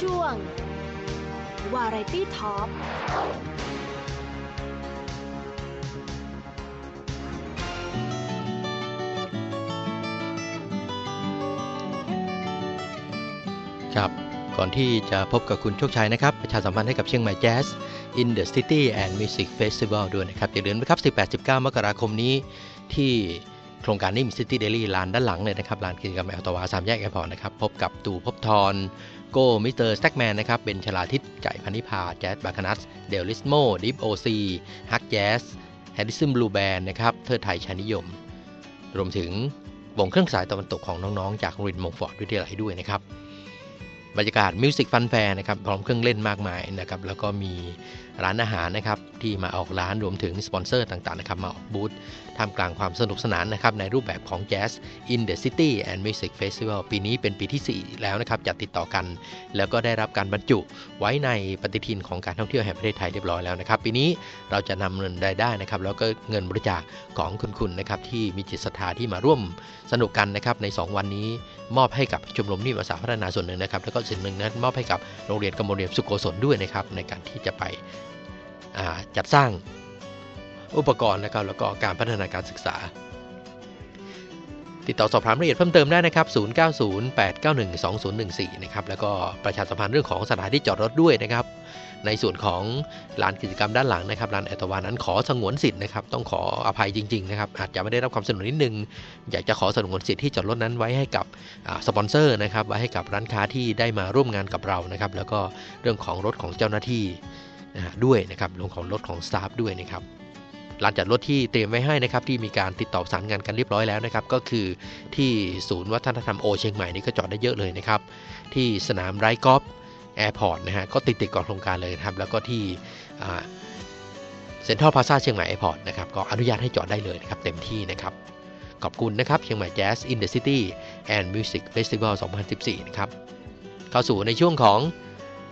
ช่วง วาไรตี้ท็อปครับ ก่อนที่จะพบกับคุณโชคชัยนะครับ ประชาสัมพันธ์ให้กับเชียงใหม่แจ๊ส In the City and Music Festival ด้วยนะครับอย่าลืมนะครับ 18-19 มกราคมนี้ที่ โครงการนิ่มซิตี้เดลี่ลานด้านหลังเลยนะครับลานกิจกรรมแอลตวาสามแยกแอร์พอร์ตนะครับพบกับตู่พบทรโก้มิสเตอร์สแต็กแมนนะครับเป็นชลาทิศไก่พันิพาแจ๊สบาคานัสเดลลิสโมดิฟโอซีฮักแจ๊สแฮดดิซึมบลูแบนนะครับเทิดไทยชานิยม รวมถึงวงเครื่องสายตะวันตกของน้องๆ จากโรงเรียนมงฟอร์ดวิทยาลัยด้วยนะครับ บรรยากาศมิวสิกฟันแฟร์นะครับพร้อมเครื่องเล่นมากมายนะครับแล้วก็มีร้านอาหารนะครับที่มาออกร้านรวมถึงสปอนเซอร์ต่างๆนะครับมาออกบูธท่ามกลางความสนุกสนานนะครับในรูปแบบของ Jazz in the City and Music Festival ปีนี้เป็นปีที่ 4 แล้วนะครับจัดติดต่อกัน แล้วก็ได้รับการบรรจุไว้ในปฏิทินของการท่องเที่ยวแห่งประเทศไทยเรียบร้อยแล้วนะครับปีนี้เราจะนำเงินรายได้นะครับแล้วก็เงินบริจาคของคุณคุณนะครับที่มีจิตศรัทธาที่มาร่วมสนุกกันนะครับใน 2 วันนี้มอบให้กับชมรมนิมอาสาพัฒนาส่วนหนึ่งนะครับแล้วก็ส่วนหนึ่งนั้นมอบให้กับโรงเรียนกำมลเรียนสุโกศลด้วยนะครับ ในการที่จะไปจัดสร้างอุปกรณ์นะครับแล้วก็การพัฒนาการศึกษา ติดต่อสอบถามรายละเอียดเพิ่มเติมได้นะครับ 0908912014 นะครับ แล้วก็ประชาสัมพันธ์เรื่องของสถานที่จอดรถด้วยนะครับ ในส่วนของลานกิจกรรมด้านหลังนะครับลานแอตวานั้นขอสงวนสิทธิ์นะครับต้องขออภัยจริงๆนะครับอาจจะไม่ได้รับความสนุนนิดนึง อยากจะขอสงวนสิทธิ์ที่จอดรถนั้นไว้ให้กับสปอนเซอร์นะครับไว้ให้กับร้านค้าที่ได้มาร่วมงานกับเรานะครับแล้วก็เรื่องของรถของเจ้าหน้าที่ด้วยนะครับเรื่องของรถของสตาฟด้วยนะครับลานจัดรถที่เตรียมไว้ให้นะครับที่มีการติดต่อสานงานกันเรียบร้อยแล้วนะครับก็คือที่ศูนย์วัฒนธรรมโอเชียงใหม่นี่ก็จอดได้เยอะเลยนะครับที่สนามไรกอล์ฟ แอร์พอร์ตนะฮะก็ติดติดๆกับโครงการเลยนะครับ แล้วก็ที่เซ็นทรัลพาซาเชียงใหม่แอร์พอร์ตนะครับก็อนุญาตให้จอดได้เลยนะครับเต็มที่นะครับขอบคุณนะครับเชียงใหม่ Jazz in the City and Music Festival 2014 นะครับ เข้าสู่ในช่วงของ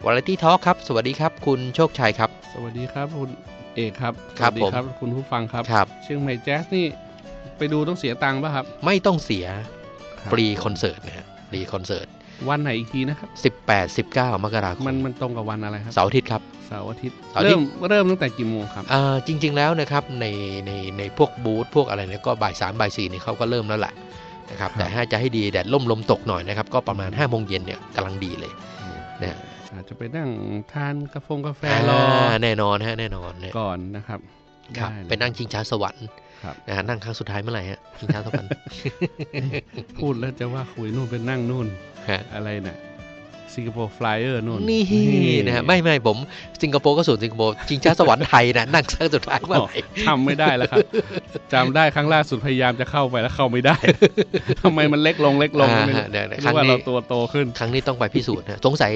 Variety Talk ครับ สวัสดีครับคุณโชคชัยครับ สวัสดีครับคุณเอกครับครับสวัสดีผมครับคุณผู้ฟังครับครับ เชียงใหม่แจ๊สนี่ไปดูต้องเสียตังค์ป่ะครับ ไม่ต้องเสียครับฟรีคอนเสิร์ตนะฮะฟรีคอนเสิร์ต วันไหนอีกทีนะครับ 18 19 มกราคมมันมันตรงกับวันอะไรครับเสาร์อาทิตย์ครับเสาร์อาทิตย์เสาร์อาทิตเริ่ย์มเริ่มตั้งแต่กี่โมงครับอ่าจริง ๆแล้วนะครับในในในพวกบูธพวกอะไรเนี่ยก็บ่ายสามบ่ายสี่นี่เขาก็เริ่มแล้วแหละนะครับครับแต่ถ้าจะให้ดีแดดล่มลมตกหน่อยนะครับก็ประมาณ5้าโมงเย็นเนี่ยกำลังดีเลยนะฮะอาจจะไปนั่งทานกาแฟกาแฟอ่ารอแน่นอนฮะแน่นอนเนี่ยก่อนนะครับครับได้เลยไปนั่งชิงช้าสวรรค์ครับ นะฮะนั่งครั้งสุดท้ายเมื่อไหร่ฮะชิงช้าสวรรค์พูดแล้วจะว่าคุยนู่นเป็นนั่งนู่นฮะอะไรน่ะสิงคโปร์ฟลายเออร์นู่นนี่นะฮะไม่ไม่ผมสิงคโปร์ก็ส่วนสิงคโปร์ชิงช้าสวรรค์ไทยนะนั่งครั้งสุดท้ายเมื่อไหร่ทำไม่ได้แล้วครับจำได้ครั้งล่าสุดพยายามจะเข้าไปแล้วเข้าไม่ได้ทำไมมันเล็กลงเล็กลงอ่าไม่ฮะเดี๋ยวรู้ครั้งว่านี้เราตัวโตขึ้น ครั้งนี้ต้องไปพิสูจน์นะสงสัย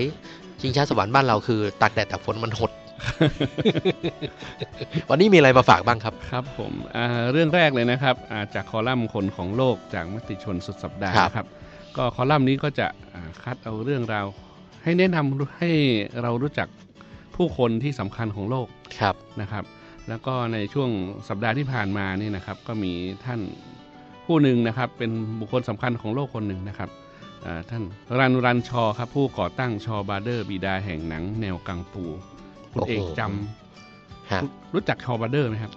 ชิงช้าสวรรค์บ้านเราคือตากแดดตากฝนมันหด วันนี้มีอะไรมาฝากบ้างครับครับผมอ่าเรื่องแรกเลยนะครับอ่าจากคอลัมน์คนของโลกจากมติชนสุดสัปดาห์ครับนะครับก็คอลัมน์นี้ก็จะอ่าคัดเอาเรื่องราว ให้แนะนำให้เรารู้จักผู้คนที่สำคัญของโลกครับนะครับ แล้วก็ในช่วงสัปดาห์ที่ผ่านมานี่นะครับ ก็มีท่านผู้หนึ่งนะครับ เป็นบุคคลสำคัญของโลกคนหนึ่งนะครับอ่าท่านรันรันชอครับผู้ก่อตั้งชอบาร์เดอร์ บิดาแห่งหนังแนวกังฟู คุณเอกโอ้โหจฮะำรู้จักชอบาร์เดอร์ไหมครับ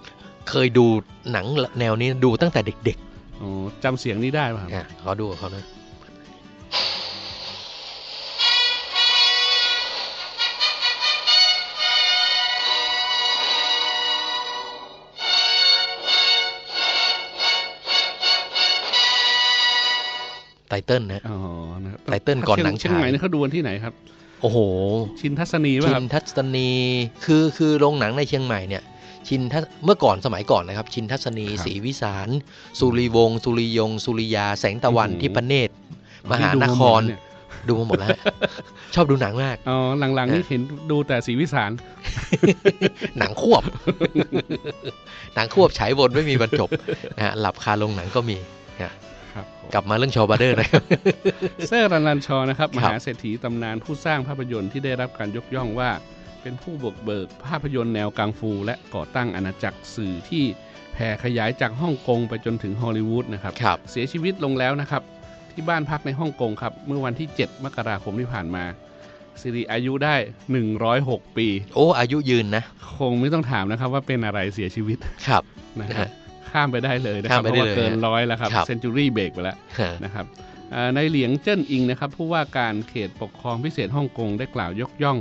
เคยดูหนังแนวนี้ดูตั้งแต่เด็กอ๋อจำเสียงนี้ได้ป่ะครับๆอะขอดูกับเขานะไตเติ้ลนะอ๋อนะครับไตเติ้ลก่อนหนังเชียงใหม่ฉายนี่เขาดูกันที่ไหนครับ โอ้โห ชินทัศนีป่ะชิครับนทัศนี คือคือโรงหนังในเชียงใหม่เนี่ย ชินทัศเมื่อก่อนสมัยก่อนนะครับ ชินทัศนีครับศรีวิสารสุริวงศ์สุริยงสุริยา แสงตะวันอืมทิพเนตรมหานครที่ดูมาหมดเนี่ยดูมาหมดแล้ว ชอบดูหนังมาก อ๋อ หลังๆนี่เห็นดูแต่สีวิสาร หนังควบ หนังควบฉายวนไม่มีบรรจบนะฮะหลับคาโรงหนังก็มีนะ ครับผมกลับมาเรื่องชอบาร์เดอร์นะครับเซอร์รันรันชอนะครับคมรับหาเศรษฐีตำนานผู้สร้างภาพยนตร์ที่ได้รับการยกย่องว่า เป็นผู้บุกเบิกภาพยนตร์แนวกังฟู และก่อตั้งอาณาจักรสื่อที่แผ่ขยายจากฮ่องกงไปจนถึงฮอลลีวูดนะครับครับเสียชีวิตลงแล้วนะครับ ที่บ้านพักในฮ่องกงครับ เมื่อวันที่ 7 มกราคมที่ผ่านมาสิริอายุได้ 106 ปี โอ้ อายุยืนนะ คงไม่ต้องถามนะครับว่าเป็นอะไรเสียชีวิต ครับ นะครับฮะ ข้ามไปได้เลยนะคข้ารับมไปเพได้ราะว่าเลยเกินฮะร้อยแล้วครับครับเซนจูรี่เบรกไปแล้วฮะนะครับอ่าในเหลียงเจิ้นอิงนะครับผู้ว่าการเขตปกครองพิเศษฮ่องกงได้กล่าวยกย่อง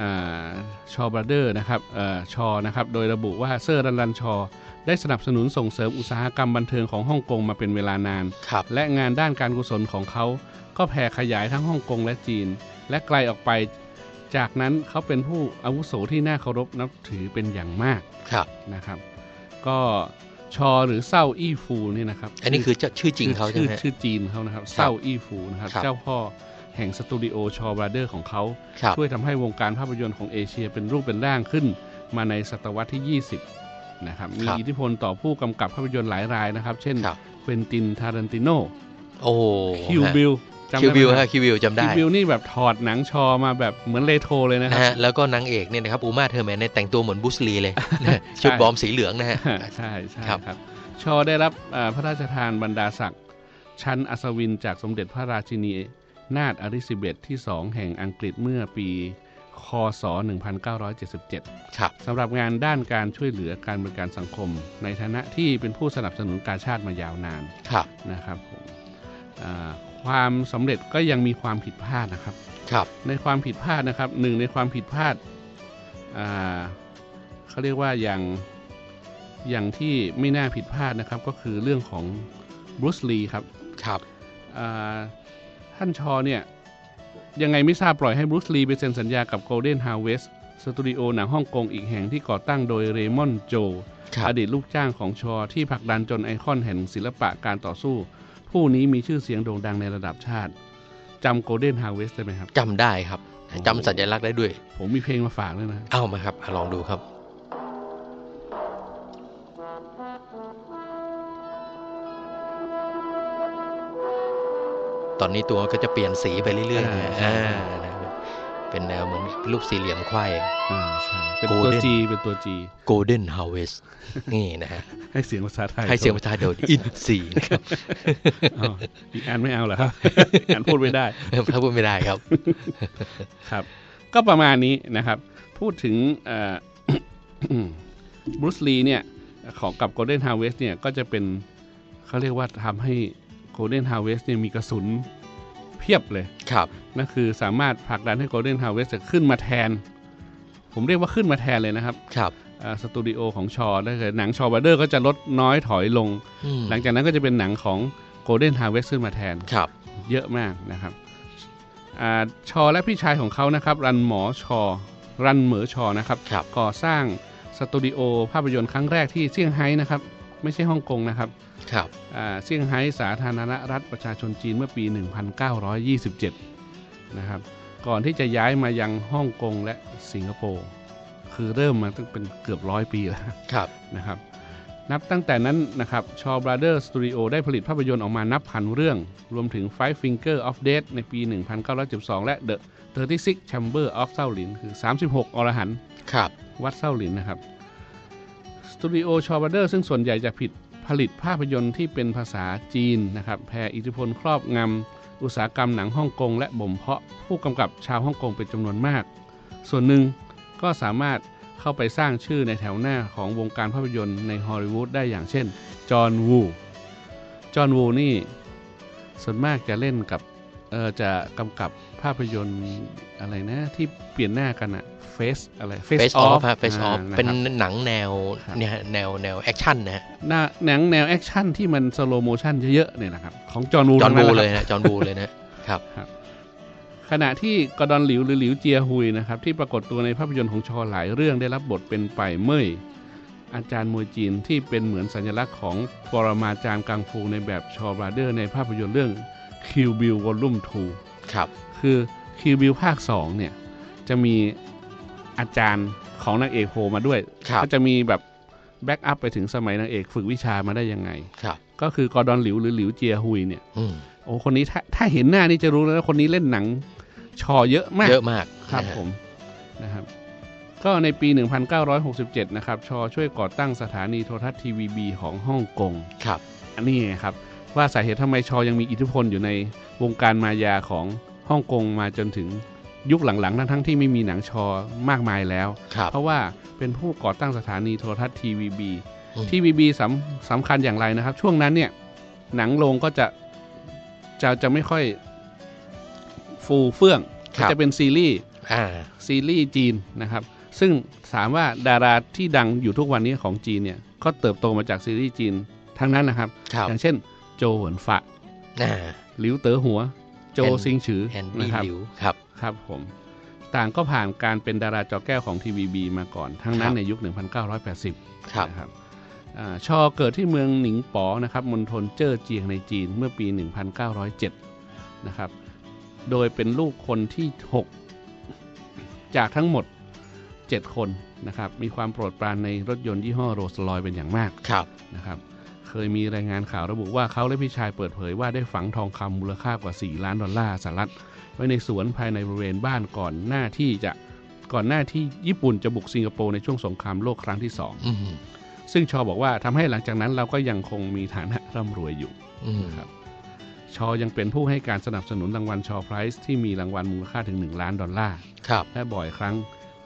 อาชอบราเดอร์นะครับเออชอนะครับโดยระบุว่าเซอร์รันรันชอได้สนับสนุนส่งเสริมอุตสาหกรรมบันเทิงของฮ่องกงมาเป็นเวลานานครับและงานด้านการกุศลของเขา ก็แผ่ขยายทั้งฮ่องกงและจีน และไกลออกไป จากนั้นเขาเป็นผู้อาวุโสที่น่าเคารพนับถือเป็นอย่างมากครับนะครับ ก็ ชอหรือเศร้าอี้ฟูนี่นะครับอันนี้คือชื่อจริงเขาใช่ชื่อไหมฮะชื่อจีนเขานะครับครับเศร้าอี้ฟูนะครับครับเจ้าพ่อแห่งสตูดิโอชอบราเดอร์ของเขาครับช่วยทำให้วงการภาพยนตร์ของเอเชียเป็นรูปเป็นร่างขึ้น มาในศตวรรษที่ 20 นะครับ มีครับอิทธิพลต่อผู้กำกับภาพยนตร์หลายรายนะครับ เช่นครับเควินตินทารันติโนโอ้คิวบิลจำ คิวได้บิลไหมฮะคิวบิลจำได้คิวบิลนี่แบบถอดหนังชอมาแบบเหมือนเลโทรเลยนะคนะรับฮะแล้วก็นางเอกเนี่ยนะครับอูมาเธอร์แมนเนี่ยแต่งตัวเหมือนบุสลีเลยนะฮะชุดบอมสีเหลืองนะฮะใช่ใช่ครับครับชอได้รับอ่าพระราชทานบรรดาศักดิ์ชั้นอัศวินจากสมเด็จพระราชินีนาถอลิซาเบธที่2แห่งอังกฤษเมื่อปีคศ 1977 ครับสำหรับงานด้านการช่วยเหลือการบริการสังคม ในฐานะที่เป็นผู้สนับสนุนการชาติมายาวนาน ครับ นะครับผมอ่า ความสำเร็จก็ยังมีความผิดพลาดนะครับ ครับ ในความผิดพลาดนะครับหนึ่งในความผิดพลาดอ่าเขาเรียกว่าอย่างอย่างที่ไม่น่าผิดพลาดนะครับ ก็คือเรื่องของบรูซลีครับ ครับอ่าท่านชอเนี่ยยังไงไม่ทราบปล่อยให้บรูซลีไปเซ็นสัญญากับ Golden Harvest สตูดิโอหนังฮ่องกงอีกแห่งที่ก่อตั้งโดยเรมอนโจครับอดีตลูกจ้างของชอที่ผลักดันจนไอคอนแห่งศิลปะการต่อสู้ ผู้นี้มีชื่อเสียงโด่งดังในระดับชาติจำ Golden Harvest ได้ไหมครับจำได้ครับจำสัญลักษณ์ได้ด้วย ผมมีเพลงมาฝากด้วยนะ เอามาครับอะลองดูครับตอนนี้ตัวก็จะเปลี่ยนสีไปเรื่อยๆ เป็นแนวเหมือนรูปสี่เหลี่ยมไขว้อ่าใช่เป็นตัว Golden G เป็นตัว G Golden Harvest นี่นะฮะให้เสียงภาษาไทยให้เสียงภาษาเดียวอินซีนะครับอ้าวอีกอันไม่เอาเหรอครับอีกอันพูดไม่ได้ถ้าพูดไม่ได้ครับ ครับ ก็ประมาณนี้นะครับ พูดถึงบรูซลีเนี่ยของกับ Golden Harvest เนี่ยก็จะเป็นเขาเรียกว่าทำให้ Golden Harvest เนี่ยมีกระสุน เพียบเลยครับนั่นคือสามารถผลักดันให้ Golden Harvest จะขึ้นมาแทน ผมเรียกว่าขึ้นมาแทนเลยนะครับครับอ่าสตูดิโอของชอได้เลยหนังชอบัตเดอร์ก็จะลดน้อยถอยลงอืมหลังจากนั้นก็จะเป็นหนังของ Golden Harvest ขึ้นมาแทนครับ เยอะมากนะครับอาชอและพี่ชายของเขานะครับ รันหมอชอ รันเหมอชอนะครับครับก่อสร้างสตูดิโอภาพยนตร์ครั้งแรกที่เซี่ยงไฮ้นะครับ ไม่ใช่ฮ่องกงนะครับ ครับอ่าเซี่ยงไฮ้สาธารณรัฐประชาชนจีนเมื่อปี 1927 นะครับ ก่อนที่จะย้ายมายังฮ่องกงและสิงคโปร์ คือเริ่มมาตั้งเป็นเกือบร้อยปีแล้วครับนะครับ นับตั้งแต่นั้นนะครับชอ Brother Studio ได้ผลิตภาพยนตร์ออกมานับพันเรื่อง รวมถึง Five Finger of Death ในปี 1912และ The 36 Chamber of เซาหลิน คือ 36 อรหันต์ครับ วัดเซาหลินนะครับ สตูดิโอชอ Brother ซึ่งส่วนใหญ่จะผิด ผลิตภาพยนตร์ที่เป็นภาษาจีนนะครับแผ่อิทธิพลครอบงำอุตสาหกรรมหนังฮ่องกงและบ่มเพาะผู้กำกับชาวฮ่องกงเป็นจำนวนมาก ส่วนหนึ่งก็สามารถเข้าไปสร้างชื่อในแถวหน้าของวงการภาพยนตร์ในฮอลลีวูดได้อย่างเช่น จอห์นวู จอห์นวูนี่ส่วนมากจะเล่นกับจะกำกับ ภาพยนตร์อะไรนะ ที่เปลี่ยนหน้ากันอะเฟสอะไร Face Off ฮะ Face า Off ะครับเป็นหนังแนวครับเนี่ยฮะแนวแนวแอคชั่นนะฮะหน้าหนังแนวแอคชั่นที่มันสโลโมชันเยอะๆเนี่ยนะครับ ของจอห์นวูจอห์นทั้งบูแหเลละยครับนะจอห์นบูเลยนะครับขณะที่กอดอนหลิวหรือหลิวเจียฮุยนะครับ ที่ปรากฏตัวในภาพยนตร์ของชอหลายเรื่องได้รับบทเป็นไปเม่ยอาจารย์มวยจีนที่เป็นเหมือนสัญลักษณ์ของปรมาจารย์กังฟูในแบบชอบราเดอร์ในภาพยนตร์เรื่อง Kill Bill Volume 2 ครับ คือ Kill Bill ภาค2เนี่ย จะมีอาจารย์ของนางเอกโผล่มาด้วยครับก็จะมีแบบแบ็กอัพไปถึงสมัยนางเอกฝึกวิชามาได้ยังไงครับ ก็คือกอดอนหลิวหรือหลิวเจียฮุยเนี่ยอืมโอ้คนนี้ถ้าถ้าเห็นหน้านี่จะรู้แล้วว่าคนนี้เล่นหนังชอเยอะมากเยอะมากครับนะฮะผมนะครับ ก็ในปี 1967 นะครับ ชอช่วยก่อตั้งสถานีโทรทัศน์ทีวีบีของฮ่องกงครับ อันนี้ไงครับ ว่าสาเหตุทำไมชอยังมีอิทธิพลอยู่ในวงการมายาของฮ่องกงมาจนถึงยุคหลังๆ ทั้งทั้งๆที่ไม่มีหนังชอมากมายแล้วครับเพราะว่าเป็นผู้ก่อตั้งสถานีโทรทัศน์ทีวีบีอืมทีวีบีสำสำคัญอย่างไรนะครับ ช่วงนั้นเนี่ยหนังโรงก็จะจะจะไม่ค่อยฟูเฟื่องครับจะเป็นซีรีส์อ่าซีรีส์จีนนะครับ ซึ่งถามว่าดาราที่ดังอยู่ทุกวันนี้ของจีนเนี่ยก็เติบโตมาจากซีรีส์จีนทั้งนั้นนะครับครับอย่างเช่น โจเหวินฟะอ่าหลิวเต๋อหัว โจแอนซิงฉือแอนดี้นะครับหลิวครับ ครับผม ต่างก็ผ่านการเป็นดาราจอแก้วของทีวีบีมาก่อน ทั้งนั้คนรับในยุค 1980 ครับนะครับอาชอเกิดที่เมืองหนิงป๋อนะครับมณฑลเจ้อเจียงในจีนเมื่อปี 1907 นะครับ โดยเป็นลูกคนที่ 6 จากทั้งหมด 7 คนนะครับ มีความโปรดปรานในรถยนต์ยี่ห้อโรลส์รอยเป็นอย่างมากครับนะครับ เคยมีรายงานข่าวระบุว่าเขาและพี่ชายเปิดเผยว่าได้ฝังทองคำมูลค่ากว่า 4 ล้านดอลลาร์สหรัฐ ไว้ในสวนภายในบริเวณบ้านก่อนหน้าที่จะก่อนหน้าที่ญี่ปุ่นจะบุกสิงคโปร์ในช่วงสงครามโลกครั้งที่สองอืมซึ่งชอบอกว่าทำให้หลังจากนั้นเราก็ยังคงมีฐานะร่ำรวยอยู่อืมนะครับชอยังเป็นผู้ให้การสนับสนุนรางวัลชอไพรส์ที่มีรางวัลมูลค่าถึง 1 ล้านดอลลาร์ครับและบ่อยครั้ง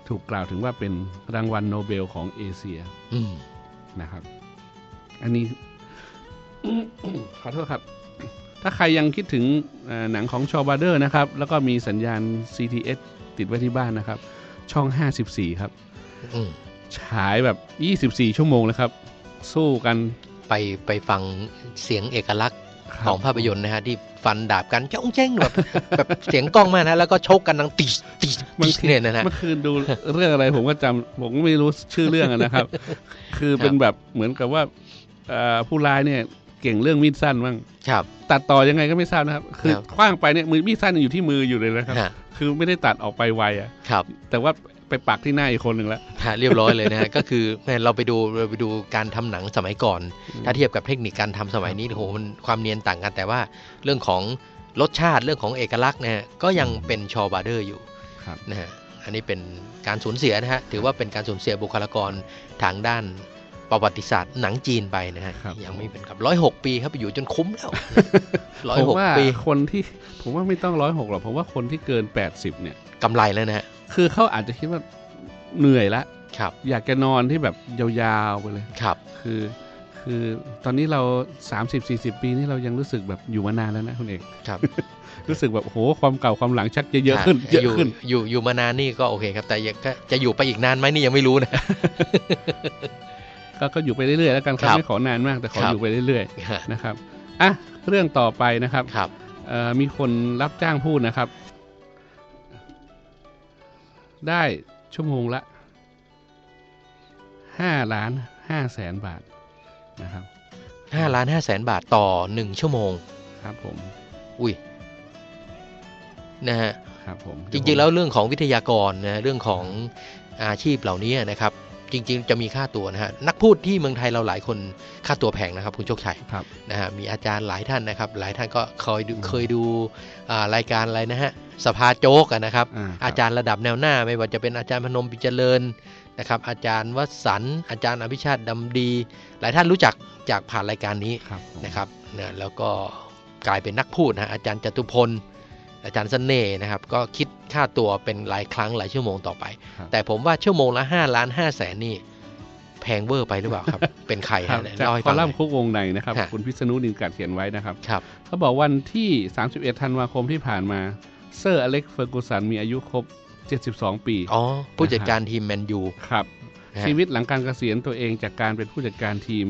ถูกกล่าวถึงว่าเป็นรางวัลโนเบลของเอเชียอืมนะครับ อันนี้ ขอโทษครับ ถ้าใครยังคิดถึงเอ่อหนังของชอบาร์เดอร์นะครับ แล้วก็มีสัญญาณ CTS ติดไว้ที่บ้านนะครับ ช่อง 54 ครับอืมฉายแบบ 24 ชั่วโมงเลยครับ สู้กันไปไปฟังเสียงเอกลักษณ์ครับของภาพยนตร์นะฮะที่ฟันดาบกันจ้องแจ้งแบบแบบเสียงกล้องมากนะแล้วก็ชกกันดังตีตีตีเนี่ยนะฮะเมื่อคืนดูเรื่องอะไรผมก็จำผมก็ไม่รู้ชื่อเรื่องอะนะครับ คือเป็นแบบเหมือนกับว่าเอ่อผู้ร้ายเนี่ย เก่งเรื่องมีดสั้นบ้างครับ ตัดต่อยังไงก็ไม่ทราบนะครับ คือครับคว้างไปเนี่ยมือมีดสั้นยังอยู่ที่มืออยู่เลยนะครับฮะคือไม่ได้ตัดออกไปไวอะครับ แต่ว่าไปปักที่หน้าอีกคนหนึ่งแล้วฮะเรียบร้อยเลยนะฮะ ก็คือแม่เราไปดูเราไปดูการทำหนังสมัยก่อน ถ้าเทียบกับเทคนิคการทำสมัยนี้โอ้โหมันความเนียนต่างกัน แต่ว่าเรื่องของรสชาติเรื่องของเอกลักษณ์นะฮะก็ยังเป็นชอบาร์เดอร์อยู่ครับนะฮะอันนี้เป็นการสูญเสียนะฮะถือว่าเป็นการสูญเสียบุคลากรทางด้าน ประวัติศาสตร์หนังจีนไปนะฮะครับยังไม่เป็นครับร้อยหกปีครับอยู่จนคุ้มแล้วร้อยผมหกว่าปีคนที่ ผมว่าไม่ต้องร้อยหกหรอกผมว่าคนที่เกิน80เนี่ยกำไรแล้วนะฮะคือเขาอาจจะคิดว่าเหนื่อยละครับ อยากจะนอนที่แบบยาวๆไปเลยครับ คือคือตอนนี้เรา 30-40 ปีนี่เรายังรู้สึกแบบอยู่มานานแล้วนะคุณเอกครับ รู้สึกแบบโหความเก่าความหลังชักจะเยอะขึ้นเยอะอยู่ขึ้นอยู่อยู่มานานนี่ก็โอเคครับ แต่ยังก็จะอยู่ไปอีกนานไหมนี่ยังไม่รู้นะ ก็ก็อยู่ไปเรื่อยๆแล้วกันครับครับไม่ขอนานมากแต่ขอครับอยู่ไปเรื่อยๆนะครับอะเรื่องต่อไปนะครับครับเอ่อมีคนรับจ้างพูดนะครับ ได้ชั่วโมงละห้าล้านห้าแสนบาทนะครับห้าล้านห้าแสนบาทต่อหนึ่งชั่วโมงครับผม อุ้ยนะฮะครับผมจริงๆแล้วเรื่องของวิทยากรนะเรื่องของอาชีพเหล่านี้นะครับ จริงๆ จะมีค่าตัวนะฮะนักพูดที่เมืองไทยเราหลายคนค่าตัวแพงนะครับคุณโชคชัยครับนะฮะมีอาจารย์หลายท่านนะครับ หลายท่านก็เคยดูอืมเคยดูอ่ารายการอะไรนะฮะสภาโจ๊กอะนะครับอ่าครับ อาจารย์ระดับแนวหน้า ไม่ว่าจะเป็นอาจารย์พนมปิเจริญนะครับ อาจารย์วสันต์อาจารย์อภิชาติดำดี หลายท่านรู้จักจากผ่านรายการนี้ครับผมนะครับนะแล้วก็กลายเป็นนักพูดนะฮะอาจารย์จตุพล อาจารย์เสน่ห์นะครับ ก็คิดค่าตัวเป็นหลายครั้งหลายชั่วโมงต่อไปครับแต่ผมว่าชั่วโมงละ5ล้าน5แสนนี่แพงเวอร์ไปหรือเปล่าครับ เป็นใครครัฮะบไหนจากเล่าให้คฟัองหน่ลัอมน์ยคุกวงในนะครับฮะคุณพิษณุนินกัดเขียนไว้นะครับครับเขาบอกวันที่ 31 ธันวาคมที่ผ่านมาเซอร์อเล็กซ์เฟอร์กูสันมีอายุครบ 72 ปีอ๋อผู้จัดการทีมแมนยูครับนะฮะชีวิตหลังการเกษียณตัวเองจากการเป็นผู้จัดการทีม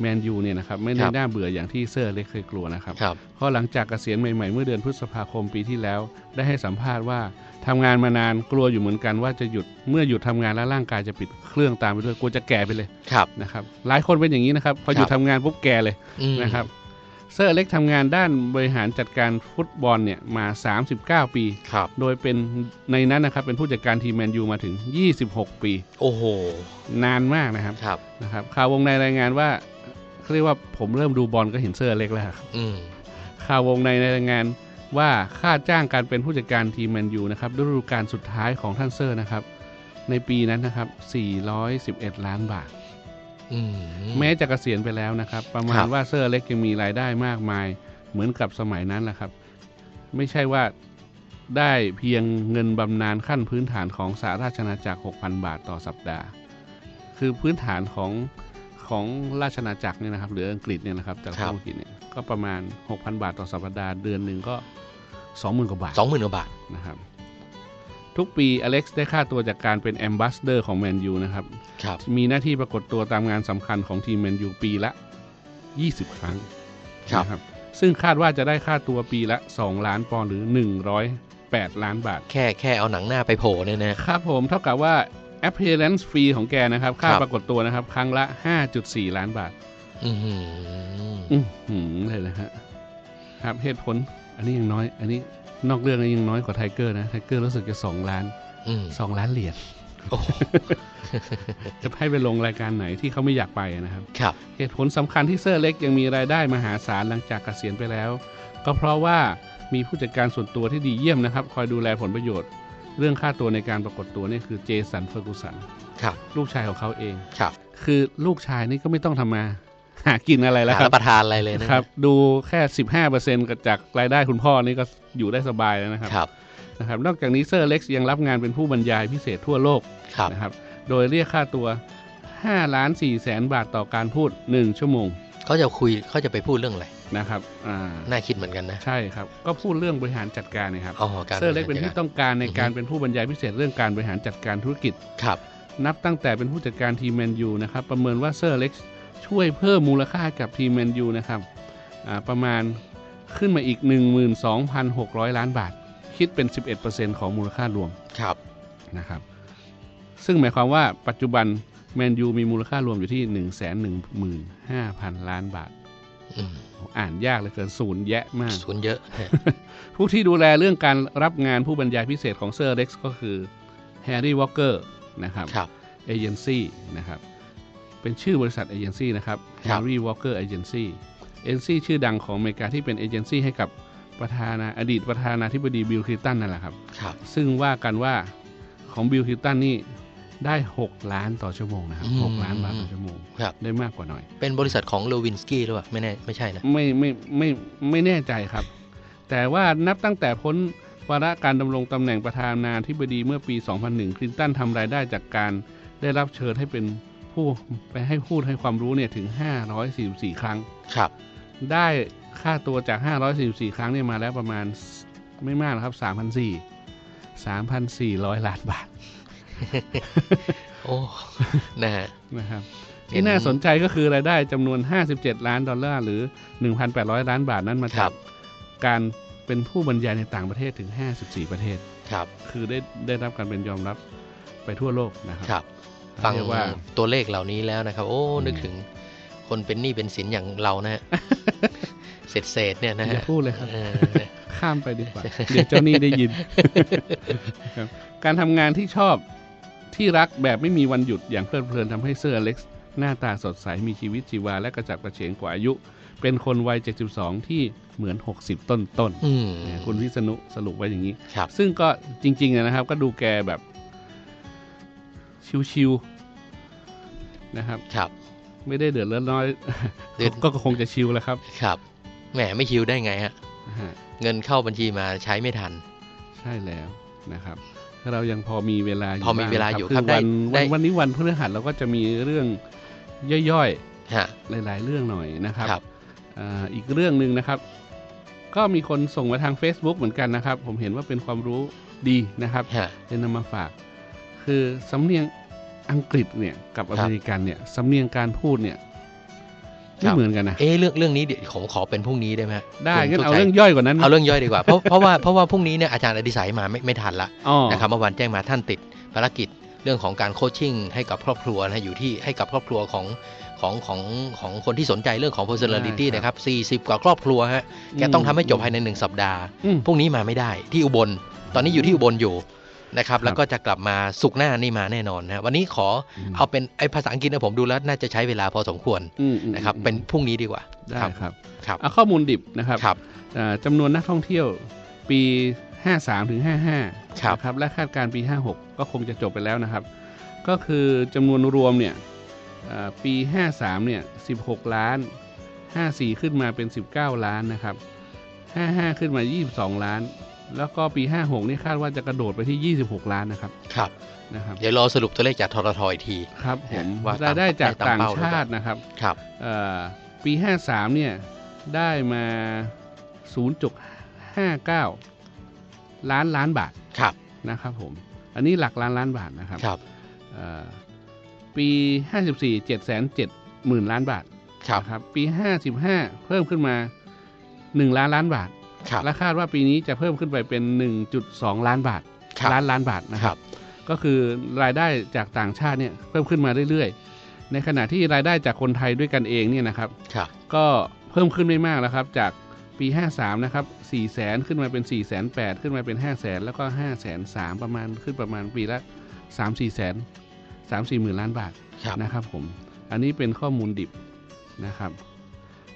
แมนยูเนี่ยนะครับไม่คได้รับน่าเบื่ออย่างที่เซอร์อเล็กซ์เคยกลัวนะครับครับเพราะหลังจากเกษียณใหม่ๆ เมื่อเดือนพฤษภาคมปีที่แล้ว ได้ให้สัมภาษณ์ว่าทำงานมานานกลัวอยู่เหมือนกันว่าจะหยุดเมื่อหยุดทำงานแล้วร่างกายจะปิดเครื่องตามไปด้วยกลัวจะแก่ไปเลยครับนะครับหลายคนเป็นอย่างนี้นะครับพอหยุดครับทำงานปุ๊บแก่เลยอืมนะครับเซอร์อเล็กซ์ทำงานด้านบริหารจัดการฟุตบอลเนี่ยมา 39 ปีครับโดยเป็นในนั้นนะครับเป็นผู้จัดการทีมแมนยูมาถึง 26 ปี โอ้โห นานมากนะครับครับนะครับข่าววงในรายงานว่า เขาเรียกว่าผมเริ่มดูบอลก็เห็นเซอร์อเล็กซ์แล้วครับอืมข่าววงในรายงานว่าค่าจ้างการเป็นผู้จัดการทีมแมนยูนะครับฤดูกาลสุดท้ายของท่านเซอร์นะครับ ในปีนั้นนะครับ 411 ล้านบาทอืมแม้จะเกษียณไปแล้วนะครับ ประมาครัณบว่าเซอร์เล็กยังมีรายได้มากมาย เหมือนกับสมัยนั้นแหละครับ ไม่ใช่ว่าได้เพียงเงินบำนาญขั้นพื้นฐานของสหราชอาณาจักร 6,000 บาทต่อสัปดาห์ คือพื้นฐานของ ของราชอาณาจักรเนี่ยนะครับหรืออังกฤษเนี่ยนะครับจากครับอังกฤษเนี่ยก็ประมาณ 6,000 บาทต่อสัปดาห์เดือนหนึ่งก็ 20,000กว่าบาทสองหมื่นกว่าบาทนะครับทุกปีอเล็กซ์ได้ค่าตัวจากการเป็นแอมบ s สเดอร์ของแมนยูนะครับครับ มีหน้าที่ปรากฏตัวตามงานสำคัญของทีมแมนยูปีละ 20 ครั้งครับนะซึ่งคาดว่าจะได้ค่าตัวปีละ 2 ล้านปอนด์หรือ 108 ล้านบาท แค่แค่เอาหนังหน้าไปโผล่เนี่ยนะครับผมเท่ากับว่า appearance fee ของแกนะครับ ค่าครับปรากฏตัวนะครับ ครั้งละ 5.4 ล้านบาทอือหืออือหือเลยนะฮะครับเหตุผล อันนี้ยังน้อย อันนี้นอกเรื่องนี้ยังน้อยกว่าไทเกอร์นะไทเกอร์รู้สึกจะ2ล้านอืม2ล้านเหรียญโอ้โหจะให้ไปลงรายการไหนที่เขาไม่อยากไปนะครับ ครับ เหตุผลสำคัญที่เซอร์เล็กยังมีรายได้มหาศาลหลังจากเกษียณไปแล้ว ก็เพราะว่ามีผู้จัดการส่วนตัวที่ดีเยี่ยมนะครับ คอยดูแลผลประโยชน์ เรื่องค่าตัวในการปรากฏตัวนี่คือเจสันเฟอร์กูสันครับ ลูกชายของเขาเองครับ คือลูกชายนี่ก็ไม่ต้องทำมาหากินอะไรแล้วหาครัรับบประทานอะไรเลยนะครับ ดูแค่15%จากรายได้คุณพ่อนี่ก็อยู่ได้สบายแล้วนะครับครับนะครับ นอกจากนี้เซอร์เล็กซ์ยังรับงานเป็นผู้บรรยายพิเศษทั่วโลกครับนะครับ โดยเรียกค่าตัว5ล้าน4แสนบาทต่อการพูด1ชั่วโมงเขาจะคุยเขาจะไปพูดเรื่องอะไร นะครับอ่าน่าคิดเหมือนกันนะ ใช่ครับ ก็พูดเรื่องบริหารจัดการนะครับอ๋อการเซอร์เล็กเป็นที่ต้องการในอือฮึการเป็นผู้บรรยายพิเศษเรื่องการบริหารจัดการธุรกิจครับ นับตั้งแต่เป็นผู้จัดการทีมแมนยูนะครับ ประเมินว่าเซอร์เล็กช่วยเพิ่มมูลค่าให้กับทีมแมนยูนะครับอ่าประมาณขึ้นมาอีก 12,600 ล้านบาท คิดเป็น 11%ของมูลค่ารวมครับนะครับ ซึ่งหมายความว่าปัจจุบันแมนยูมีมูลค่ารวมอยู่ที่ 115,000 ล้านบาท อืมอ่านยากเหลยเกินศูนย์แยะมาก ศูนย์เยอะฮะผู้ที่ดูแลเรื่องการรับงานผู้บรรยายพิเศษของเซอร์เร็กซ์ก็คือแฮร์รี่วอลเกอร์นะครับครับเอเจนซี่นะครับเป็นชื่อบริษัทเอเจนซี่นะครับครับ Harry Walker Agency เอเจนซี่ชื่อดังของอเมริกาที่เป็นเอเจนซี่ให้กับประธานาอดีตประธานาธิบดีบิลคลินตันนั่นแหละครับครับซึ่งว่ากันว่าของบิลคลินตันนี่ ได้ 6 ล้านต่อชั่วโมงนะครับอืม6ล้านบาทต่อชั่วโมงครับได้มากกว่าหน่อย เป็นบริษัทของโลวินสกี้หรือเปล่าไม่แน่ไม่ใช่นะไม่ไม่ไม่ไม่แน่ใจครับ แต่ว่านับตั้งแต่พ้นวาระการดำรงตำแหน่งประธานาธิบดีเมื่อปี 2001 คลินตันทำรายได้จากการได้รับเชิญให้เป็นผู้ไปให้พูดให้ความรู้เนี่ยถึง 544 ครั้งครับ ได้ค่าตัวจาก 544 ครั้งเนี่ยมาแล้วประมาณไม่มากนะครับ3,400 3,400 ล้านบาท โอ้ นะฮะนะครับเห็นที่น่าสนใจก็คือรายได้จำนวน 57 ล้านดอลลาร์หรือ 1,800 ล้านบาทนั้นมาคจารักบการเป็นผู้บรรยายในต่างประเทศถึง 54 ประเทศ ครับ คือได้ได้รับการเป็นยอมรับไปทั่วโลกนะครัครับ ฟังเรียกว่าตัวเลขเหล่านี้แล้วนะครับ โอ้อืมนึกถึงคนเป็นหนี้เป็นสินอย่างเรานะฮะเศษเศษๆเนี่ยนะอย่าฮะพูดเลยครับเออข้ามไปดีกว่า เดี๋ยวเจ้าหนี้ได้ยินครับการทำงานที่ชอบ ที่รักแบบไม่มีวันหยุดอย่างเพลิดเพลินทำให้เซอร์อเล็กซ์หน้าตาสดใสมีชีวิตชีวาและกระจับกระเฉงกว่าอายุ เป็นคนวัย 72 ที่เหมือน 60 ต้นต้นๆอืมเนี่ยคุณวิษณุสรุปไว้อย่างนี้ครับซึ่งก็จริงๆอะนะครับ ก็ดูแกแบบ ชิวๆนะครับครับไม่ได้เดือดร้อนน้อยเดือดก็คงจะชิวแหล้วครับ ครับ แหมไม่คิวได้ไงฮะนะฮะ เงินเข้าบัญชีมาใช้ไม่ทัน ใช่แล้วนะครับ เรายังพอมีเวลาอยู่พอมีเวลาบ้งอยู่คืครับได้วันได้วันวันนี้วันพฤหัสเราก็จะมีเรื่องย่อยฮะๆหลาย ๆ เรื่องหน่อยนะครับครับอ่าอีกเรื่องหนึ่งนะครับ ก็มีคนส่งมาทาง Facebook เหมือนกันนะครับ ผมเห็นว่าเป็นความรู้ดีนะครับฮะเลยนำมาฝาก คือสำเนียงอังกฤษเนี่ยกับครัอบเมริกันเนี่ยสำเนียงการพูดเนี่ย ไม่เหมือนกันนะเอ๊ะเรื่องเรื่องนี้เดี๋ยวผมขอเป็นพรุ่งนี้ได้ไหมฮะได้คุณงั้นสุเอาชัยเรื่องย่อยกว่านั้นไหมเอาเรื่องย่อยดีกว่าเพราะเพราะว่าเพราะว่าพรุ่งนี้เนี่ยอาจารย์อดิสัยมาไม่ไม่ทันละอ๋อนะครับเมื่อวานแจ้งมาท่านติดภารกิจเรื่องของการโคชชิ่งให้กับครอบครัวนะอยู่ที่ให้กับครอบครัวของของของของคนที่สนใจเรื่องของ personality นะครับ 40 กว่าครอบครัวฮะแกต้องทำให้จบภายในหนึ่งสัปดาห์อืมพรุ่งนี้มาไม่ได้ที่อุบล ตอนนี้อยู่ที่อุบลอยู่ นะครับครับ แล้วก็จะกลับมาสุกร์หน้านี่มาแน่นอนนะวันนี้ขออมเอาเป็นไอภาษาอังกฤษนะผมดูแล้วน่าจะใช้เวลาพอสมควรอืมอืมนะครับ เป็นพรุ่งนี้ดีกว่าได้ครับครับครับเอาข้อมูลดิบนะครับครับอ่าจำนวนนักท่องเที่ยวปี 53ถึง55ครับนะครับและคาดการณ์ปี 56 ก็คงจะจบไปแล้วนะครับ ก็คือจำนวนรวมเนี่ยอ่าปี 53เนี่ย16 ล้าน 54 ขึ้นมาเป็น 19 ล้านนะครับ 55 ขึ้นมา 22 ล้าน แล้วก็ปี 56 นี่คาดว่าจะกระโดดไปที่ 26 ล้านนะครับ ครับ นะครับ เดี๋ยวรอสรุปตัวเลขจากทรทอีกที ครับผมว่าตามรายได้จากได้ตามต่างเป้าหรือเปล่าชาตินะครับ ครับเอ่อปี 53 เนี่ย ได้มา 0.59 ล้านล้านบาท ครับ นะครับผม อันนี้หลักล้านล้านบาทนะครับ ครับเอ่อปี 54 7 7หมื่นล้านบาทครับนะครับ ปี 55 เพิ่มขึ้นมา 1 ล้านล้านบาทครับ และคาดว่าปีนี้จะเพิ่มขึ้นไปเป็น 1.2 ล้านบาทครับล้านล้านบาทนะคครัรับบก็คือรายได้จากต่างชาติเนี่ยเพิ่มขึ้นมาเรื่อยๆ ในขณะที่รายได้จากคนไทยด้วยกันเองเนี่ยนะครับครับ ก็เพิ่มขึ้นไม่มากแล้วครับ จากปี 53 นะครับ 4 แสนขึ้นมาเป็น 4 แสน8ขึ้นมาเป็น 5 แสนแล้วก็ 5 แสน3ประมาณขึ้นประมาณปีละ 3 4 แสน3 4หมื่นล้านบาทครับนะครับผม อันนี้เป็นข้อมูลดิบนะครับ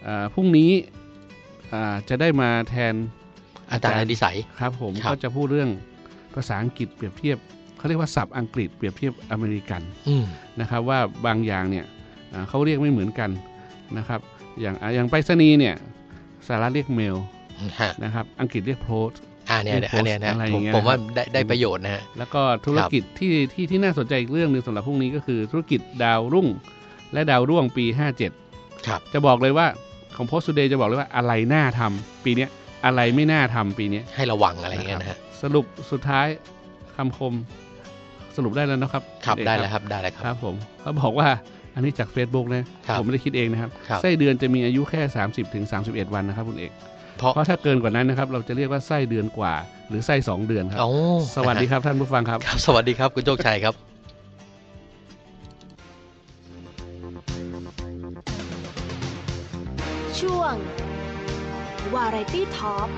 เอ่อพรุ่งนี้อ่า จะได้มาแทนอาจารย์อดิสัยครับ ผมครับก็จะพูดเรื่องภาษาอังกฤษเปรียบเทียบเขาเรียกว่าศัพท์อังกฤษเปรียบเทียบอเมริกันอืมนะครับ ว่าบางอย่างเนี่ยอ่าเขาเรียกไม่เหมือนกันนะครับ อย่างอ่าอย่างไปรษณีย์เนี่ยสหรัฐเรียกเมลฮะนะครับอังกฤษเรียกโพสอ่าเนี่ยเนี่ยอันเนี้ยนะอะไรอผย่ามงเงี้ยผมว่าได้ได้ประโยชน์นะฮะแล้วก็ธุรกิจที่ที่ที่น่าสนใจอีกเรื่องหนึ่งสำหรับพรุ่งนี้ก็คือธุรกิจดาวรุ่ง และดาวร่วงปี 57 ครับ จะบอกเลยว่า ของโพส t ูเดย์จะบอกเลยว่าอะไรน่าทำปีเนี้ยอะไรไม่น่าทำปีเนี้ยให้ระวังอะไรอย่างเงี้ยนะฮะสรุปสุดท้ายคำคมสรุปได้แล้วนะครับครับณเอกได้แล้วครับได้แล้วคครัรับบผมเขาบอกว่าอันนี้จาก Facebook นะครับผมไม่ได้คิดเองนะครับครับไส้เดือนจะมีอายุแค่ 30ถึง31 วันนะครับคุณเอกเพราะเพราะถ้าเกินกว่านั้นนะครับ เราจะเรียกว่าไส้เดือนกว่า หรือไส้2เดือนครับโอ้สวัสดีครับท่านผู้ฟังครับครับ สวัสดีครับคุณโชคชัยครับ ช่ว